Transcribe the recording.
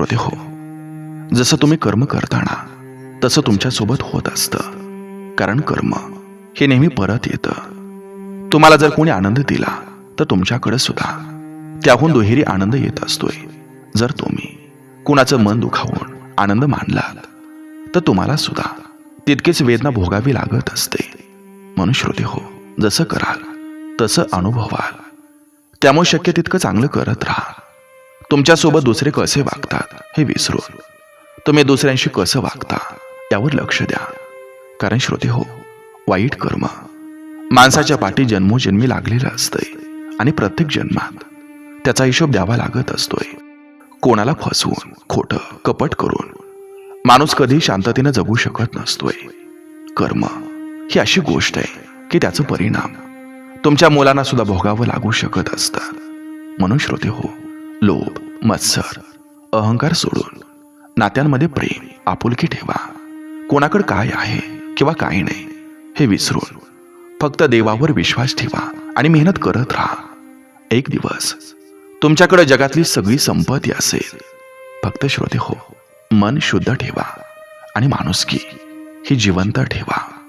श्रोते हो जसं तुम्ही कर्म करताना तसं तुमच्यासोबत होत असतं. कारण कर्म हे नेहमी परत येतं. तुम्हाला जर कोणी आनंद दिला तर तुमच्याकडे सुद्धा. त्याहून दुहेरी आनंद येत असतोय. जर तुम्ही कुणाचं मन दुखावून आनंद मानलात तर तुम्हाला सुद्धा तितकीच वेदना भोगावी लागत असते. म्हणून श्रोते हो जसं कराल तसं अनुभवाल. त्यामुळे शक्य तितकं चांगलं करत राहा. तुमच्यासोबत दुसरे कसे वागतात हे विसरून तुम्ही दुसऱ्यांशी कसं वागता यावर लक्ष द्या. कारण श्रोते हो वाईट कर्म माणसाच्या पाठी जन्मोजन्मी लागलेलं असतंय आणि प्रत्येक जन्मात त्याचा हिशोब द्यावा लागत असतोय. कोणाला फसवून खोटं कपट करून माणूस कधी शांततेनं जगू शकत नसतोय. कर्म ही अशी गोष्ट आहे की त्याचं परिणाम तुमच्या मुलांना सुद्धा भोगावं लागू शकत असतात म्हणून श्रोते हो लोभ मत्सर अहंकार सोडून. नात्यांमध्ये प्रेम आपुलकी ठेवा. कोणाकडे काय आहे किंवा काय नाही हे विसरून. फक्त देवावर विश्वास ठेवा आणि मेहनत करत राहा. एक दिवस तुमच्याकडे जगातली सगळी संपत्ती असेल. फक्त श्रोते हो मन शुद्ध ठेवा आणि माणुसकी ही जिवंत ठेवा.